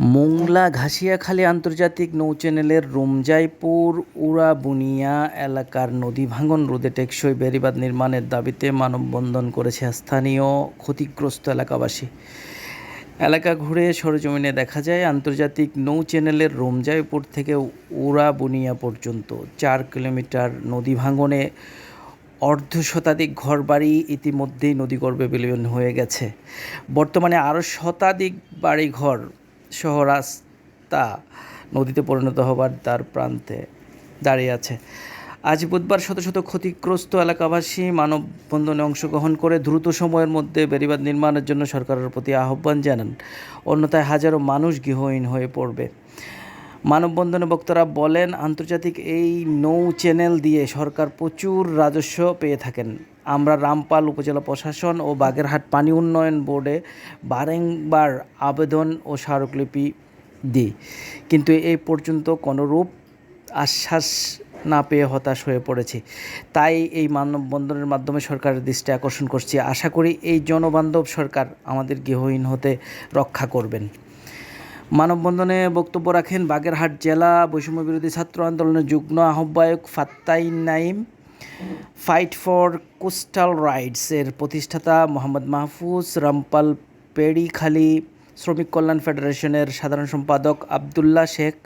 মোংলা ঘাসিয়াখালী আন্তর্জাতিক নৌচ্যানেলের রোমজাইপুর উড়াবুনিয়া এলাকার নদী ভাঙন রোধে টেকসই বেড়িবাঁধ নির্মাণের দাবিতে মানববন্ধন করেছে স্থানীয় ক্ষতিগ্রস্ত এলাকাবাসী। এলাকা ঘুরে সরেজমিনে দেখা যায়, আন্তর্জাতিক নৌ চ্যানেলের রোমজাইপুর থেকে উড়াবুনিয়া পর্যন্ত চার কিলোমিটার নদী ভাঙনে অর্ধ শতাধিক ঘরবাড়ি ইতিমধ্যেই নদীগর্ভে বিলীন হয়ে গেছে। বর্তমানে আরও শতাধিক বাড়িঘর সহ রাস্তা নদীতে পরিণত হবার তার প্রান্তে দাঁড়িয়ে আছে। আজ বুধবার শত শত ক্ষতিগ্রস্ত এলাকাবাসী মানববন্ধনে অংশগ্রহণ করে দ্রুত সময়ের মধ্যে বেড়িবাঁধ নির্মাণের জন্য সরকারের প্রতি আহ্বান জানান। অন্যথায় হাজারো মানুষ গৃহহীন হয়ে পড়বে। মানববন্ধনে বক্তারা বলেন, আন্তর্জাতিক এই নৌ চ্যানেল দিয়ে সরকার প্রচুর রাজস্ব পেয়ে থাকেন। আমরা রামপাল উপজেলা প্রশাসন ও বাগেরহাট পানি উন্নয়ন বোর্ডে বারংবার আবেদন ও স্মারকলিপি দিই। কিন্তু এই পর্যন্ত কোনোরূপ আশ্বাস না পেয়ে হতাশ হয়ে পড়েছি। তাই এই মানববন্ধনের মাধ্যমে সরকারের দৃষ্টি আকর্ষণ করছি। আশা করি এই জনবান্ধব সরকার আমাদের গৃহহীন হতে রক্ষা করবেন। মানববন্ধনে বক্তব্য রাখেন বাগেরহাট জেলা বৈষম্য বিরোধী ছাত্র আন্দোলনের যুগ্ম আহ্বায়ক Fattai Naim fight for coastal rights এর প্রতিষ্ঠাতা মোহাম্মদ মাহফুজ, রামপাল পেড়িখালী, শ্রমিক কল্যাণ ফেডারেশনের সাধারণ সম্পাদক আবদুল্লাহ শেখ,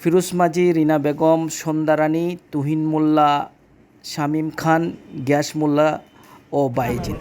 ফিরোজ মাঝি, রিনা বেগম, সন্ধ্যারানী, তুহিন মোল্লা, শামীম খান, গ্যাস মোল্লা ও বাইজিৎ